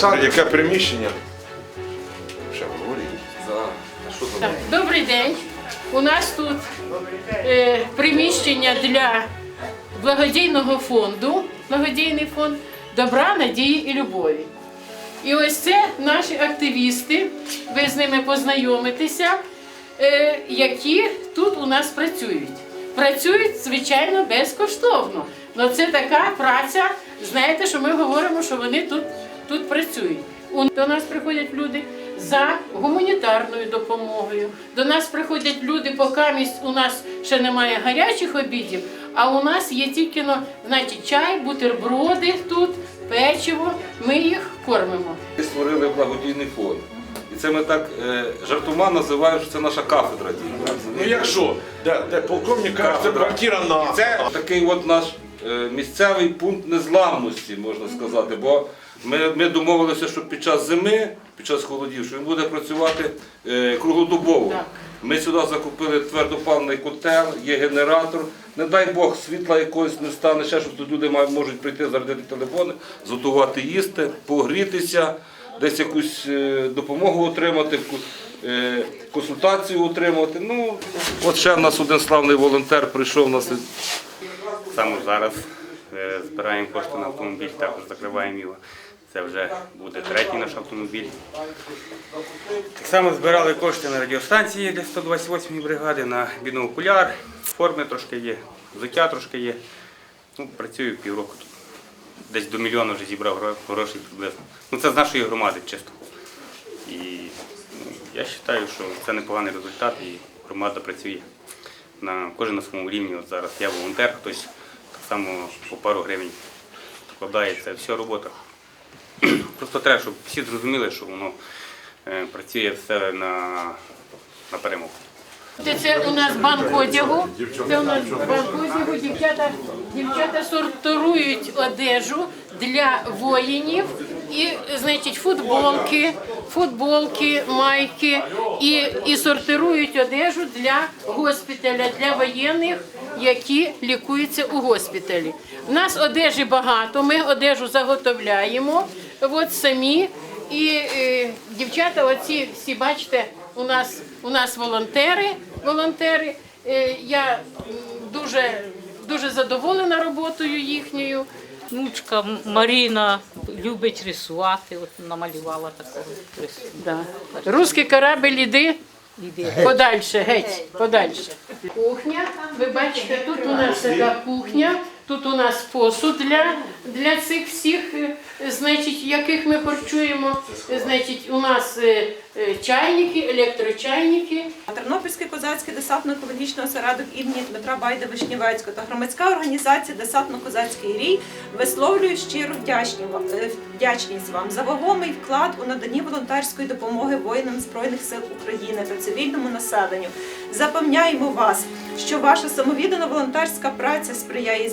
Це яке приміщення? Ще говоріть. Так, добрий день. У нас тут е, приміщення для благодійного фонду, благодійний фонд добра, надії і любові. І ось це наші активісти, ви з ними познайомитеся, е, які тут у нас працюють. Працюють, звичайно, безкоштовно. Але це така праця, знаєте, що ми говоримо, що вони тут, тут працюють. У- До нас приходять люди за гуманітарною допомогою. До нас приходять люди, поки місць у нас ще немає гарячих обідів, а у нас є тільки ну, значить, чай, бутерброди тут, печиво. Ми їх кормимо. Ми створили благодійний фонд. І це ми так е, жартома називаємо, що це наша кафедра дій. Ну як що? Де, де полковник каже, це Кафедра. квартира на. Це такий от наш місцевий пункт незламності, можна сказати. Бо ми, ми домовилися, що під час зими, під час холодів, що він буде працювати е, круглодобово. Ми сюди закупили твердопаливний котел, є генератор. Не дай Бог, світла якогось не стане, ще щось тут люди можуть прийти, зарядити телефони, зготувати їсти, погрітися, десь якусь е, допомогу отримати, е, консультацію отримати. Ну, от ще в нас один славний волонтер прийшов у нас. Саме зараз е, збираємо кошти на автомобіль, також закриваємо його. Це вже буде третій наш автомобіль. Так само збирали кошти на радіостанції для 128-ї бригади, на бінокуляр, форми трошки є, взуття трошки є. Ну, працюю півроку тут. Десь до мільйона вже зібрав гро- грошей приблизно. Ну це з нашої громади чисто. І ну, я вважаю, що це непоганий результат і громада працює на кожен на своєму рівні. От зараз я волонтер, хтось само по пару гривень вкладає. Це все робота. Просто треба, щоб всі зрозуміли, що воно е, працює все на, на перемогу. Це, це у нас банк одягу. Це у нас банк одягу. Дівчата, дівчата сортують одежу для воїнів. І, значить, футболки, футболки, майки і, і сортирують одежу для госпіталя, для воєнних, які лікуються у госпіталі. У нас одежі багато, ми одежу заготовляємо от самі. І е, дівчата, оці всі бачите, у нас у нас волонтери. волонтери. Е, я дуже дуже задоволена роботою їхньою. Внучка Маріна любить рисувати, от намалювала такого. Да. Руський корабель іди. Подальше, геть, подальше. Кухня. Ви бачите, тут у нас така кухня, тут у нас посуд для, для цих всіх, е, значить, яких ми харчуємо. Значить, у нас е, чайники, електрочайники. Тернопільський козацький десантно-екологічний осередок імені Дмитра Байда Вишнівецького та громадська організація Десантно-козацький рій висловлюють щиру е, вдячність вам за вагомий вклад у наданні волонтерської допомоги воїнам Збройних сил України та цивільному населенню. Запевняємо вас, що ваша самовіддана волонтерська праця сприяє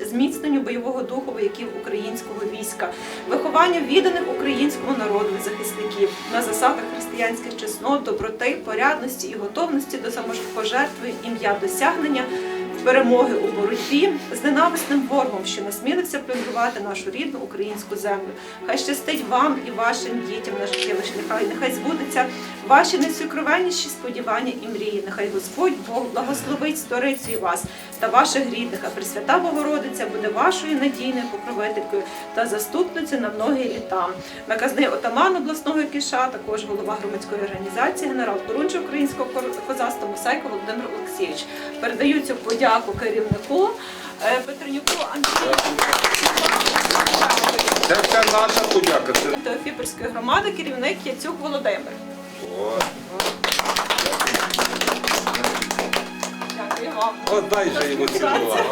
зміцненню бойового духу вояків українського війська, вихованню відданих українському народу захисників на засадах християнських чеснот, доброти, порядності і готовності до самопожертви ім'я досягнення перемоги у боротьбі з ненависним ворогом, що насмілився плюндрувати нашу рідну українську землю. Хай щастить вам і вашим дітям на життєвих шляхах. Нехай збудуться ваші найсокровенніші сподівання і мрії. Нехай Господь Бог благословить сторицю і вас та ваших рідних, а Пресвята Богородиця буде вашою надійною покровителькою та заступницею на многі літа. Наказний отаман обласного кіша, також голова громадської організації, генерал поручик українського козацтва Мусайко Володимир Олексійович. Передаю цю подяку керівнику е, Петренюку Андрію. Це вся наша подяка. Теофіпольської громади, керівник Яцюк Володимир. Дякую вам. От дай же йому цілувати.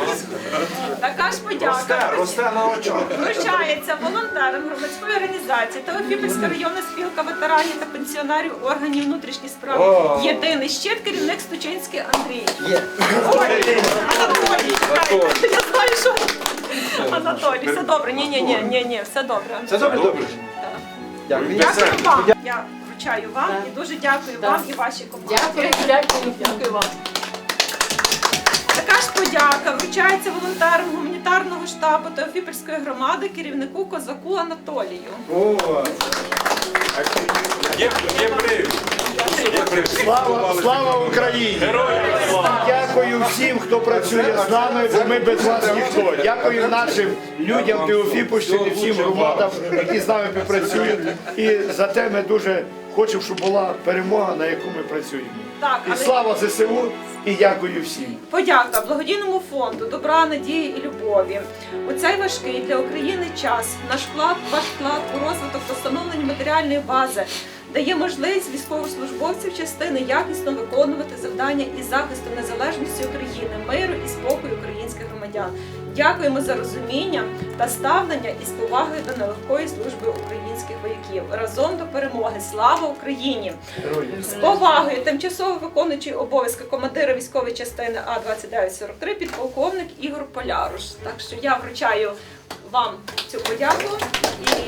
Така ж подяка. росте на очах. Вручається волонтерам громадської організації Теофіпольська районна спілка ветеранів та пенсіонерів органів внутрішніх справ. Єдиний щит керівник Стучинський Андрій. Ой, Анатолій. чекайте, Я знаю, що Анатолій, все добре. Ні, ні, ні, ні, ні, все добре. Це добре, добре. Дякую вам. Я вручаю вам і дуже дякую вам і вашій команді. Дякую, дякую, дякую вам. Така ж подяка вручається волонтерам гуманітарного штабу Теофіпольської громади керівнику козаку Анатолію. Слава, слава Україні! Дякую всім, хто працює з нами, бо ми без вас ніхто. Дякую нашим людям Теофіпольщини, всім громадам, які з нами працюють. І за те ми дуже хочемо, щоб була перемога, на яку ми працюємо. Так, І слава ЗСУ, і дякую всім. Подяка благодійному фонду добра, надії і любові. У цей важкий для України час наш вклад, ваш вклад у розвиток та встановлення матеріальної бази дає можливість військовослужбовців частини якісно виконувати завдання із захисту незалежності України, миру і спокою українських громадян. Дякуємо за розуміння та ставлення із повагою до нелегкої служби українських вояків. Разом до перемоги. Слава Україні! З повагою тимчасово виконуючий обов'язки командира військової частини А 2943 підполковник Ігор Поляруш. Так що я вручаю вам цю подяку і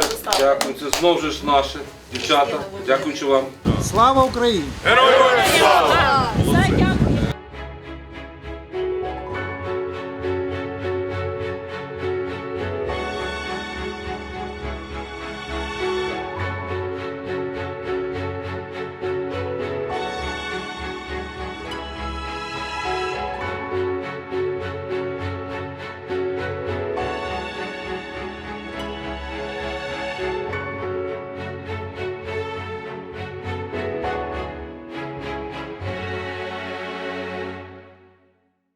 дякую. Дякую. Це знову ж наші дівчата. Дякуючи вам. Слава Україні! Героям дякую.